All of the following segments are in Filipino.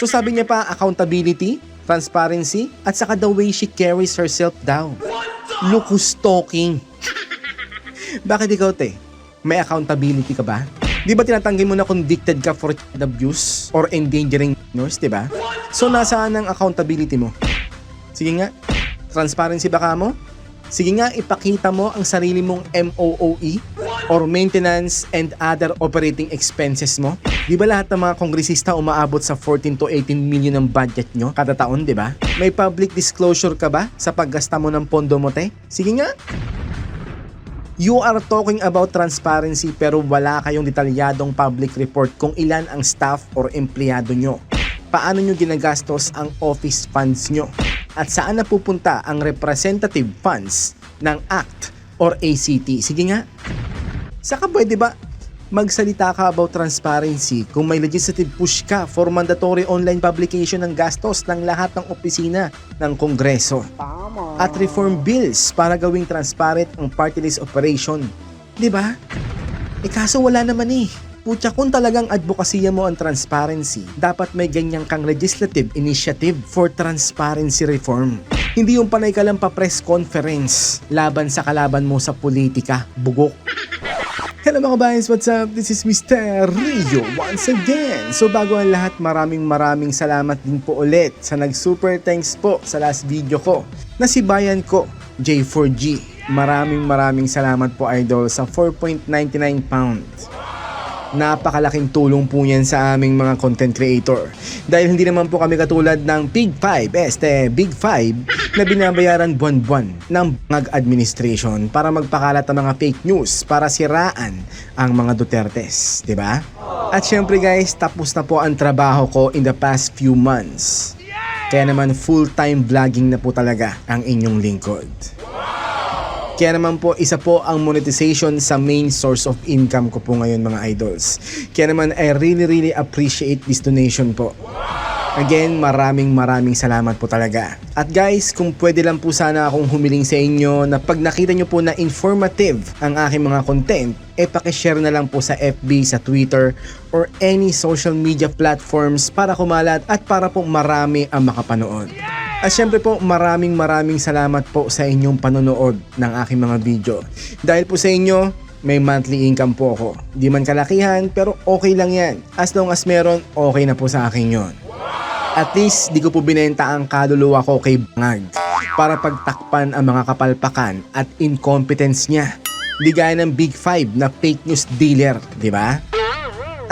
So sabi niya pa, accountability, transparency, at saka the way she carries herself down. Look who's talking. Bakit ikaw, te? May accountability ka ba? Di ba tinatanggi mo na convicted ka for child abuse or endangering minors, di ba? So nasaan ang accountability mo? Sige nga, transparency ba ka mo? Sige nga, ipakita mo ang sarili mong MOOE or maintenance and other operating expenses mo. Di ba lahat ng mga kongresista umaabot sa 14 to 18 million ng budget nyo kada taon, di ba? May public disclosure ka ba sa paggasta mo ng pondo mo, te? Sige nga, You are talking about transparency pero wala kayong detalyadong public report kung ilan ang staff or empleyado nyo. Paano nyo ginagastos ang office funds nyo? At saan napupunta ang representative funds ng ACT or ACT? Sige nga. Saka pwede ba magsalita ka about transparency kung may legislative push ka for mandatory online publication ng gastos ng lahat ng opisina ng Kongreso? at reform bills para gawing transparent ang party list operation. 'Di ba? Eh kaso wala naman eh. Putya, kung talagang advokasya mo ang transparency, dapat may ganyang kang legislative initiative for transparency reform. Hindi yung panay ka lang pa press conference laban sa kalaban mo sa politika, bugok. Hello mga kabayans, what's up? This is Mr. Rio once again. So bago ang lahat, maraming maraming salamat din po ulit sa nag-super thanks po sa last video ko na si bayan ko, J4G. Maraming maraming salamat po idol sa 4.99 pounds. Napakalaking tulong po yan sa aming mga content creator. Dahil hindi naman po kami katulad ng Big 5, este Big 5 na binabayaran buwan-buwan ng bangag administration para magpakalat ng mga fake news para siraan ang mga Dutertes, di ba? At syempre guys, tapos na po ang trabaho ko in the past few months. Kaya naman full-time vlogging na po talaga ang inyong lingkod. Kaya naman po, isa po ang monetization sa main source of income ko po ngayon mga idols. Kaya naman, I really really appreciate this donation po. Again, maraming maraming salamat po talaga. At guys, kung pwede lang po sana akong humiling sa inyo na pag nakita nyo po na informative ang aking mga content, e pakishare na lang po sa FB, sa Twitter, or any social media platforms para kumalat at para po marami ang makapanood. At syempre po, maraming maraming salamat po sa inyong panonood ng aking mga video. Dahil po sa inyo, may monthly income po ako. Di man kalakihan, pero okay lang yan. As long as meron, okay na po sa akin yon. At least, di ko po binenta ang kaluluwa ko kay Bangag para pagtakpan ang mga kapalpakan at incompetence niya. Di gaya ng Big Five na fake news dealer, di ba?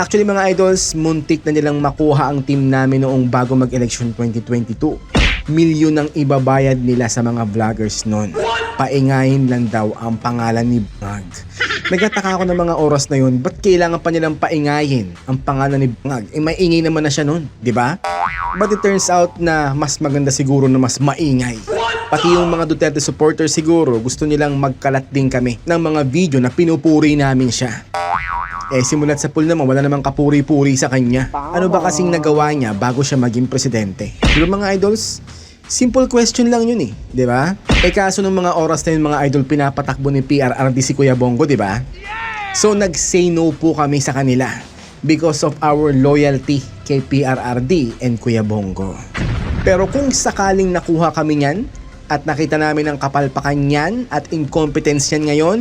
Actually mga idols, muntik na nilang makuha ang team namin noong bago mag-election 2022 milyon ang ibabayad nila sa mga vloggers noon. Paingayin lang daw ang pangalan ni Bangag. Nagtataka ako ng mga oras na yun, ba't kailangan pa nilang paingayin ang pangalan ni Bangag? Eh may ingay naman na siya noon, di ba? But it turns out na mas maganda siguro na mas maingay. Pati yung mga Duterte supporters siguro gusto nilang magkalat din kami ng mga video na pinupuri namin siya. Eh simulat sa pool naman wala namang kapuri-puri sa kanya. Ano ba kasing nagawa niya bago siya maging presidente? Ba mga idols? Simple question lang yun eh, di ba? Eh kaso nung mga oras na yun mga idol pinapatakbo ni PRRD si Kuya Bongo, di ba? So nag-say no po kami sa kanila because of our loyalty kay PRRD and Kuya Bongo. Pero kung sakaling nakuha kami niyan at nakita namin ang kapalpakan niyan at incompetence yan ngayon,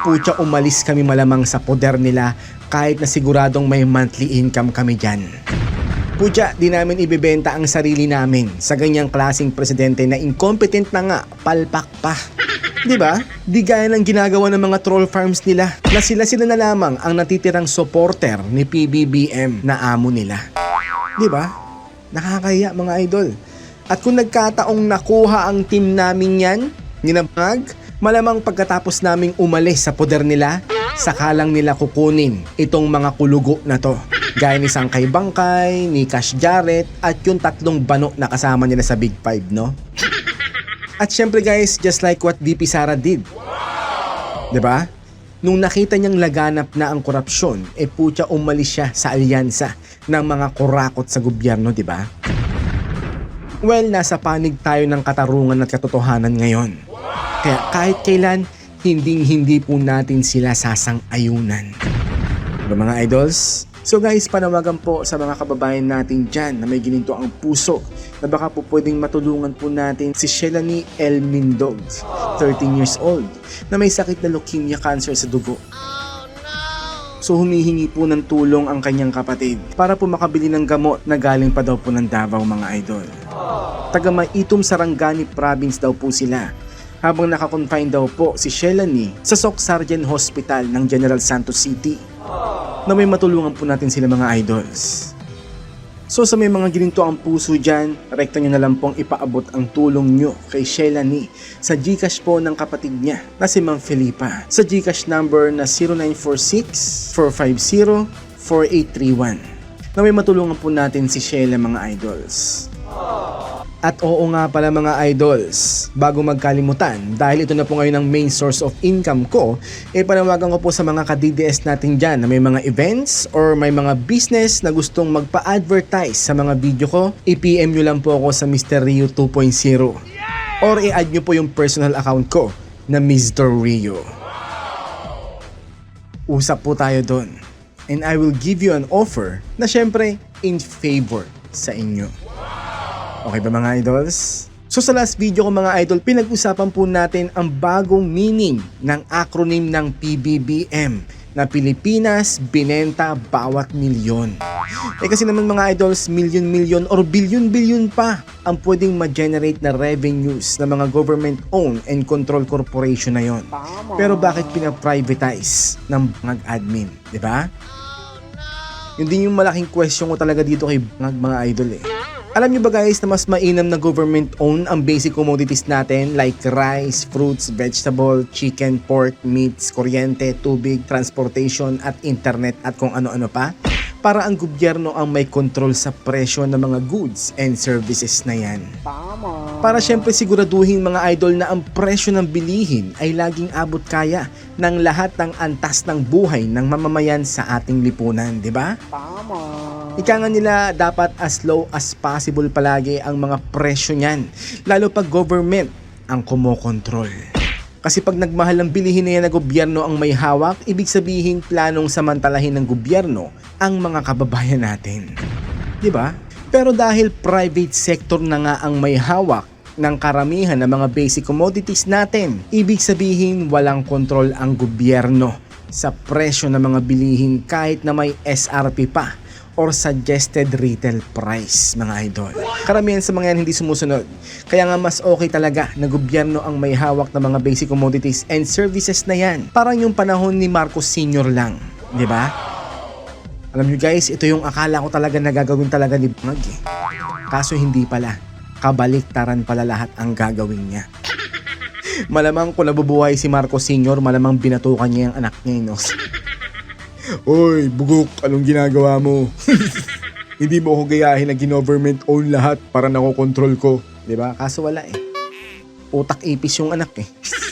putya umalis kami malamang sa poder nila kahit na siguradong may monthly income kami dyan. Putya, di namin ibebenta ang sarili namin sa ganyang klasing presidente na incompetent na nga, palpak pa. Di ba? Di gaya ng ginagawa ng mga troll farms nila na sila-sila na lamang ang natitirang supporter ni PBBM na amo nila. Di ba? Nakakaya mga idol. At kung nagkataong nakuha ang team namin yan, ninabag, malamang pagkatapos naming umalis sa poder nila, sakalang nila kukunin itong mga kulugo na to. Gaya ni Sangkay Bangkay, ni Cash Jarrett, at yung tatlong bano na kasama nila sa Big Five, no? At syempre guys, just like what VP Sara did. 'Di ba? Nung nakita niyang laganap na ang korupsyon, e putya umalis siya sa alyansa ng mga kurakot sa gobyerno, 'di ba? Well, nasa panig tayo ng katarungan at katotohanan ngayon. Kaya kahit kailan, hinding hindi po natin sila sasang-ayunan. Diba mga idols? So guys, panawagan po sa mga kababayan natin dyan na may gininto ang puso na baka po pwedeng matulungan po natin si Shelani L. Mindog, 13 years old, na may sakit na leukemia cancer sa dugo. So humihingi po ng tulong ang kanyang kapatid para po makabili ng gamot na galing pa daw po ng Davao mga idol. Taga Maitum Sarangani Province daw po sila habang nakakonfine daw po si Shelani sa Soc Sargent Hospital ng General Santos City na may matulungan po natin sila mga idols. So sa may mga gininto ang puso dyan, rekta nyo na lang pong ipaabot ang tulong nyo kay Shelani sa Gcash po ng kapatid niya na si Ma'am Felipa sa Gcash number na 0946-450-4831 na may matulungan po natin si Sheila mga idols. At oo nga pala mga idols, bago magkalimutan, dahil ito na po ngayon ang main source of income ko, eh panawagan ko po sa mga ka-DDS natin dyan na may mga events or may mga business na gustong magpa-advertise sa mga video ko, i-PM nyo lang po ako sa Mr. Rio 2.0 or i-add nyo po yung personal account ko na Mr. Rio. Usap po tayo doon and I will give you an offer na syempre in favor sa inyo. Okay ba mga idols? So sa last video ko mga idol, pinag-usapan po natin ang bagong meaning ng acronym ng PBBM na Pilipinas Binenta Bawat Milyon. Eh kasi naman mga idols, milyon-milyon or bilyon-bilyon pa ang pwedeng ma-generate na revenues ng mga government-owned and control corporation na yon. Pero bakit pina-privatize ng mga admin, di ba? Yun din yung malaking question ko talaga dito kay mga, mga idol eh. Alam nyo ba guys na mas mainam na government-owned ang basic commodities natin like rice, fruits, vegetable, chicken, pork, meats, kuryente, tubig, transportation at internet at kung ano-ano pa? Para ang gobyerno ang may control sa presyo ng mga goods and services na yan. Para syempre siguraduhin mga idol na ang presyo ng bilihin ay laging abot kaya ng lahat ng antas ng buhay ng mamamayan sa ating lipunan, di ba? Ika nga nila dapat as low as possible palagi ang mga presyo niyan, lalo pag government ang kumokontrol. Kasi pag nagmahal ang bilihin na yan na gobyerno ang may hawak, ibig sabihin planong samantalahin ng gobyerno ang mga kababayan natin. ba? Pero dahil private sector na nga ang may hawak ng karamihan ng mga basic commodities natin, ibig sabihin walang kontrol ang gobyerno sa presyo ng mga bilihin kahit na may SRP pa or suggested retail price mga idol. Karamihan sa mga yan hindi sumusunod. Kaya nga mas okay talaga na gobyerno ang may hawak ng mga basic commodities and services na yan. Parang yung panahon ni Marcos Sr. lang. Di ba? Alam nyo guys, ito yung akala ko talaga na gagawin talaga ni Bangag eh. Kaso hindi pala. Kabaliktaran pala lahat ang gagawin niya. malamang kung nabubuhay si Marcos Sr., malamang binatukan niya yung anak niya, eh, no? Oy, bugok, anong ginagawa mo? Hindi mo ako gayahin na ginoverment own lahat para nakokontrol ko. ba? Kaso wala eh. Utak ipis yung anak eh.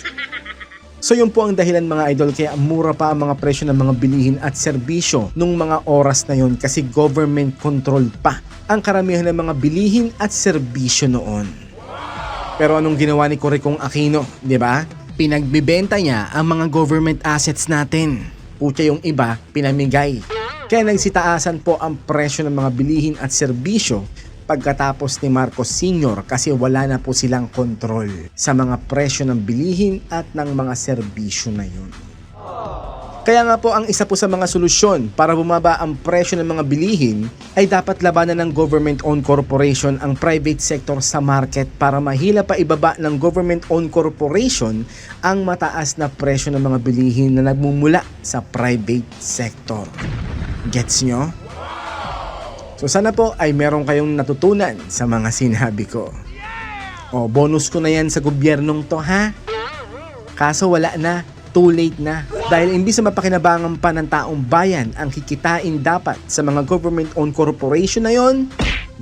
So yun po ang dahilan mga idol kaya mura pa ang mga presyo ng mga bilihin at serbisyo nung mga oras na yun kasi government control pa ang karamihan ng mga bilihin at serbisyo noon. Pero anong ginawa ni Correcong Aquino, 'di ba? Pinagbibenta niya ang mga government assets natin. Putya yung iba, pinamigay. Kaya nagsitaasan po ang presyo ng mga bilihin at serbisyo pagkatapos ni Marcos Sr. kasi wala na po silang kontrol sa mga presyo ng bilihin at ng mga serbisyo na yun. Kaya nga po ang isa po sa mga solusyon para bumaba ang presyo ng mga bilihin ay dapat labanan ng government-owned corporation ang private sector sa market para mahila pa ibaba ng government-owned corporation ang mataas na presyo ng mga bilihin na nagmumula sa private sector. Gets nyo? So sana po ay meron kayong natutunan sa mga sinabi ko. O bonus ko na yan sa gobyernong to ha? Kaso wala na, too late na. Dahil imbis na mapakinabangan pa ng taong bayan ang kikitain dapat sa mga government-owned corporation na yon,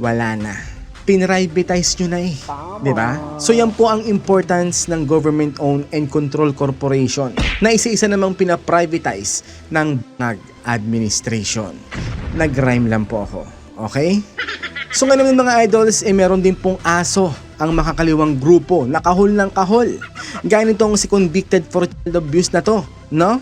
wala na. Pinrivatize nyo na eh. Di ba? So yan po ang importance ng government-owned and control corporation na isa-isa namang pinaprivatize ng nag-administration. Nag-rhyme lang po ako. Okay? So nga naman mga idols, eh meron din pong aso ang makakaliwang grupo na kahol ng kahol. Gaya nitong si convicted for child abuse na to, no?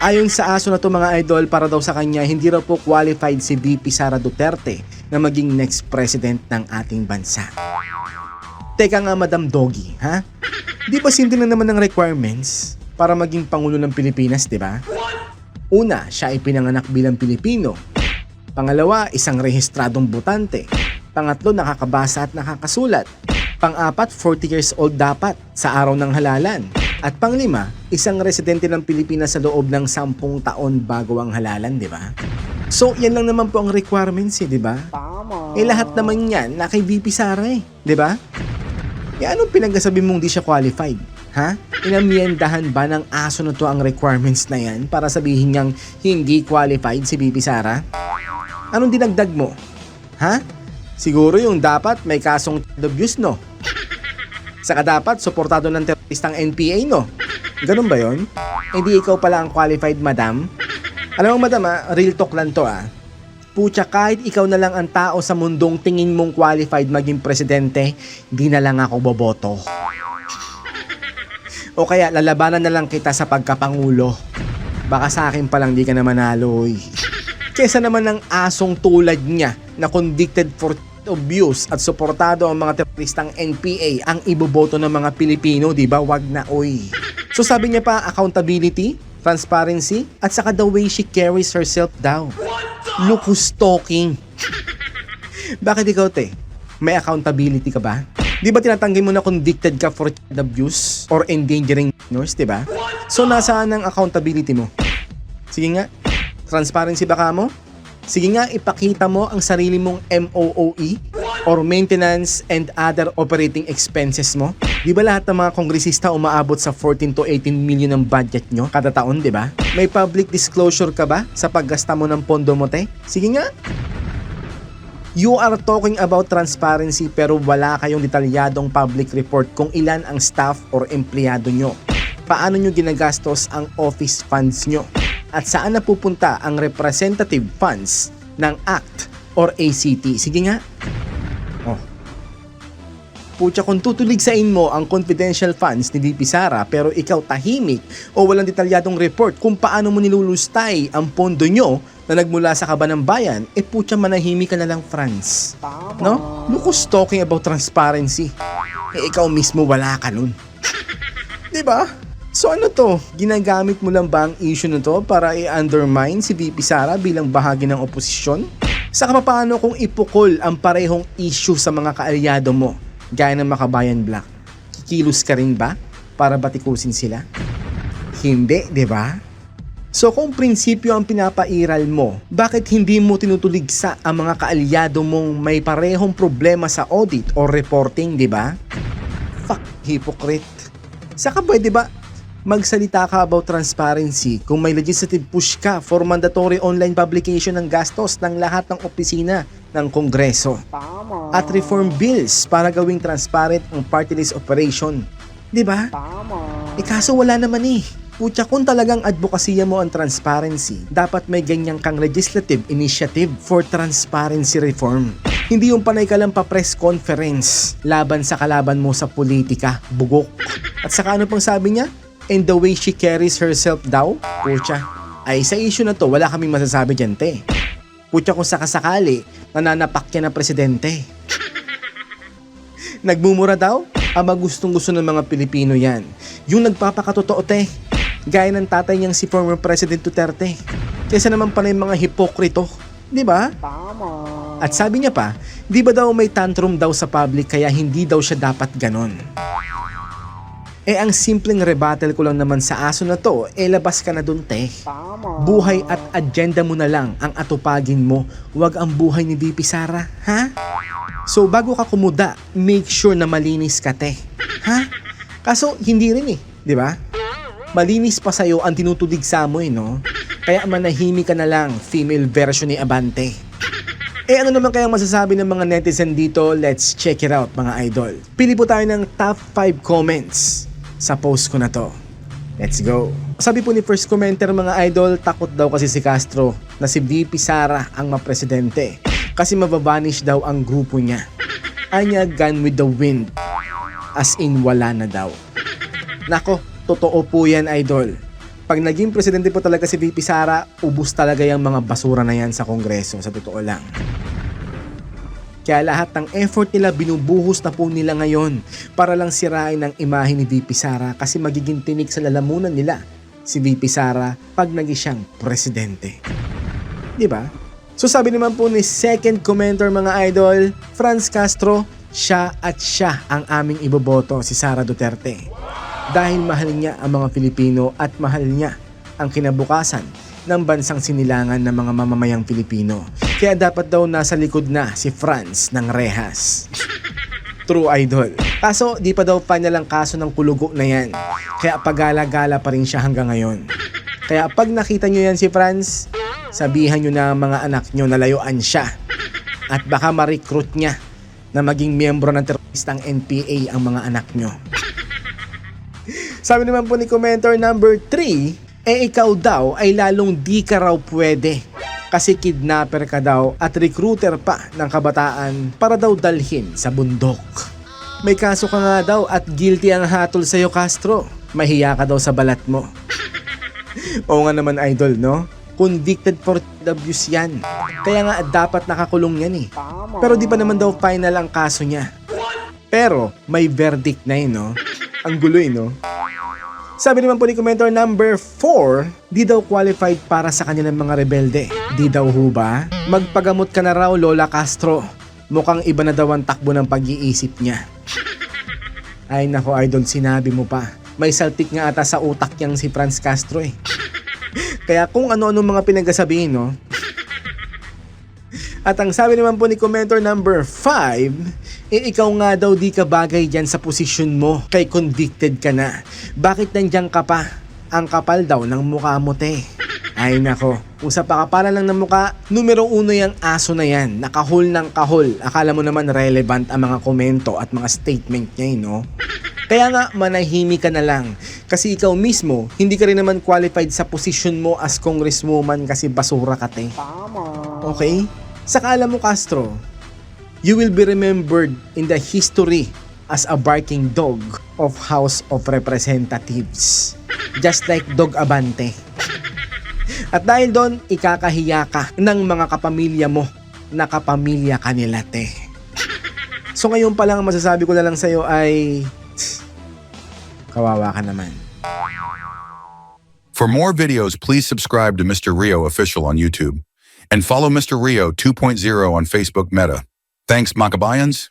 Ayon sa aso na to mga idol, para daw sa kanya, hindi raw po qualified si VP Sara Duterte na maging next president ng ating bansa. Teka nga Madam Doggy, ha? Di ba simple na naman ng requirements para maging Pangulo ng Pilipinas, di ba? Una, siya ay pinanganak bilang Pilipino. Pangalawa, isang rehistradong botante. Pangatlo, nakakabasa at nakakasulat. Pang-apat, 40 years old dapat sa araw ng halalan. At panglima, isang residente ng Pilipinas sa loob ng 10 taon bago ang halalan, di ba? So, yan lang naman po ang requirements, eh, di ba? Tama. Eh, lahat naman yan na kay VP Sara eh, di ba? Eh, anong pinagsasabi mong di siya qualified? Ha? Inamiendahan ba ng aso na to ang requirements na yan para sabihin niyang hindi qualified si VP Sara? Anong dinagdag mo? Ha? Siguro yung dapat may kasong child abuse, no? Saka dapat suportado ng teroristang NPA, no? Ganun ba yon? Hindi ikaw pala ang qualified, madam? Alam mo, madam, ah, real talk lang to, ah. Pucha, kahit ikaw na lang ang tao sa mundong tingin mong qualified maging presidente, di na lang ako boboto. O kaya lalabanan na lang kita sa pagkapangulo. Baka sa akin palang di ka na manalo, uy. Kesa naman ng asong tulad niya na convicted for abuse at suportado ang mga teroristang NPA ang iboboto ng mga Pilipino, di ba? Wag na, uy. So sabi niya pa, accountability, transparency, at saka the way she carries herself daw. Look who's talking. Bakit ikaw, te? May accountability ka ba? Di ba tinatanggi mo na convicted ka for child abuse or endangering minors, di ba? So nasaan ang accountability mo? Sige nga, transparency ba ka mo? Sige nga, ipakita mo ang sarili mong MOOE or maintenance and other operating expenses mo. Di ba lahat ng mga kongresista umaabot sa 14 to 18 million ng budget nyo kada taon, di ba? May public disclosure ka ba sa paggasta mo ng pondo mo, te? Sige nga, You are talking about transparency pero wala kayong detalyadong public report kung ilan ang staff or empleyado nyo. Paano nyo ginagastos ang office funds nyo? At saan napupunta ang representative funds ng ACT or ACT? Sige nga. Oh. Pucha, kung tutuligsain mo ang confidential funds ni VP Sara pero ikaw tahimik o walang detalyadong report kung paano mo nilulustay ang pondo nyo na nagmula sa kaban ng bayan, eh pucha manahimik ka na lang, Franz. Tama. No? Look who's talking about transparency. Eh ikaw mismo wala ka nun. 'Di ba? So ano to? Ginagamit mo lang ba ang issue na to para i-undermine si VP Sara bilang bahagi ng oposisyon? Saka paano kung ipukol ang parehong issue sa mga kaalyado mo, gaya ng Makabayan Black? Kikilos ka rin ba para batikusin sila? Hindi, di ba? So kung prinsipyo ang pinapairal mo, bakit hindi mo tinutuligsa ang mga kaalyado mong may parehong problema sa audit or reporting, di ba? Fuck, hypocrite. Saka pwede ba magsalita ka about transparency kung may legislative push ka for mandatory online publication ng gastos ng lahat ng opisina ng Kongreso Tama. at reform bills para gawing transparent ang party list operation. 'Di ba? Tama. Eh kaso wala naman eh. Putya, kung talagang advokasya mo ang transparency, dapat may ganyan kang legislative initiative for transparency reform. Hindi yung panay ka lang pa press conference laban sa kalaban mo sa politika, bugok. At saka ano pang sabi niya? And the way she carries herself daw? Putya, ay sa issue na to, wala kaming masasabi dyan, te. Putya kung sakasakali, nananapak yan na presidente. Nagmumura daw? Ama gustong gusto ng mga Pilipino yan. Yung nagpapakatotoo te. Gaya ng tatay niyang si former President Duterte. Kesa naman pala yung mga hipokrito. Di ba? Tama. At sabi niya pa, di ba daw may tantrum daw sa public kaya hindi daw siya dapat ganon. Eh ang simpleng rebuttal ko lang naman sa aso na to, eh labas ka na dun te. Tama. Buhay at agenda mo na lang ang atupagin mo, wag ang buhay ni VP Sara, ha? So bago ka kumuda, make sure na malinis ka te. Ha? Kaso hindi rin eh, di ba? Malinis pa sa'yo ang tinutulig sa mo eh, no? Kaya manahimik ka na lang, female version ni Abante. Eh ano naman kayang masasabi ng mga netizen dito? Let's check it out mga idol. Pili po tayo ng top 5 comments sa post ko na to. Let's go. Sabi po ni first commenter mga idol, takot daw kasi si Castro na si VP Sara ang mapresidente kasi mababanish daw ang grupo niya. Anya gone with the wind. As in wala na daw. Nako, totoo po yan idol. Pag naging presidente po talaga si VP Sara, ubus talaga yung mga basura na yan sa kongreso, sa totoo lang. Kaya lahat ng effort nila binubuhos na po nila ngayon para lang sirain ang imahe ni VP Sara kasi magiging tinik sa lalamunan nila si VP Sara pag naging siyang presidente. Di ba? So sabi naman po ni second commenter mga idol, Franz Castro, siya at siya ang aming iboboto si Sara Duterte. Dahil mahal niya ang mga Pilipino at mahal niya ang kinabukasan ng bansang sinilangan ng mga mamamayang Pilipino. Kaya dapat daw nasa likod na si Franz ng rehas. True idol. Kaso di pa daw final ang kaso ng kulugo na yan. Kaya pagala-gala pa rin siya hanggang ngayon. Kaya pag nakita nyo yan si Franz, sabihan nyo na mga anak nyo na layuan siya. At baka ma-recruit niya na maging miyembro ng teroristang NPA ang mga anak nyo. Sabi naman po ni commenter number 3, eh ikaw daw ay lalong di ka raw pwede kasi kidnapper ka daw at recruiter pa ng kabataan para daw dalhin sa bundok. May kaso ka nga daw at guilty ang hatol sa'yo Castro. Mahiya ka daw sa balat mo. Oo nga naman idol no? Convicted for abuse yan. Kaya nga dapat nakakulong yan eh. Pero di pa naman daw final ang kaso niya. Pero may verdict na yun no? Ang gulo eh no? Sabi naman po ni commenter number 4, di daw qualified para sa kanilang mga rebelde. Di daw ho ba? Magpagamot ka na raw Lola Castro. Mukhang iba na daw ang takbo ng pag-iisip niya. Ay nako idol, sinabi mo pa. May saltik nga ata sa utak niyang si Franz Castro eh. Kaya kung ano-ano mga pinagsasabihin, no? At ang sabi naman po ni commenter number 5, eh ikaw nga daw di ka bagay dyan sa posisyon mo, kay convicted ka na. Bakit nandyan ka pa? Ang kapal daw ng mukha mo te. Ay nako, kung sa pakapalan lang ng mukha, numero uno yung aso na yan, nakahol ng kahol. Akala mo naman relevant ang mga komento at mga statement niya, eh, no? Kaya nga, manahimik ka na lang. Kasi ikaw mismo, hindi ka rin naman qualified sa posisyon mo as congresswoman kasi basura ka, te. Okay? Saka alam mo, Castro, you will be remembered in the history as a barking dog of House of Representatives. Just like Dog Abante. At dahil doon, ikakahiya ka ng mga kapamilya mo na kapamilya kanila, te. So ngayon pa lang, ang masasabi ko na lang sa'yo ay... Kawawa ka naman. For more videos, please subscribe to Mr. Rio Official on YouTube and follow Mr. Rio 2.0 on Facebook Meta. Thanks, Makabayans.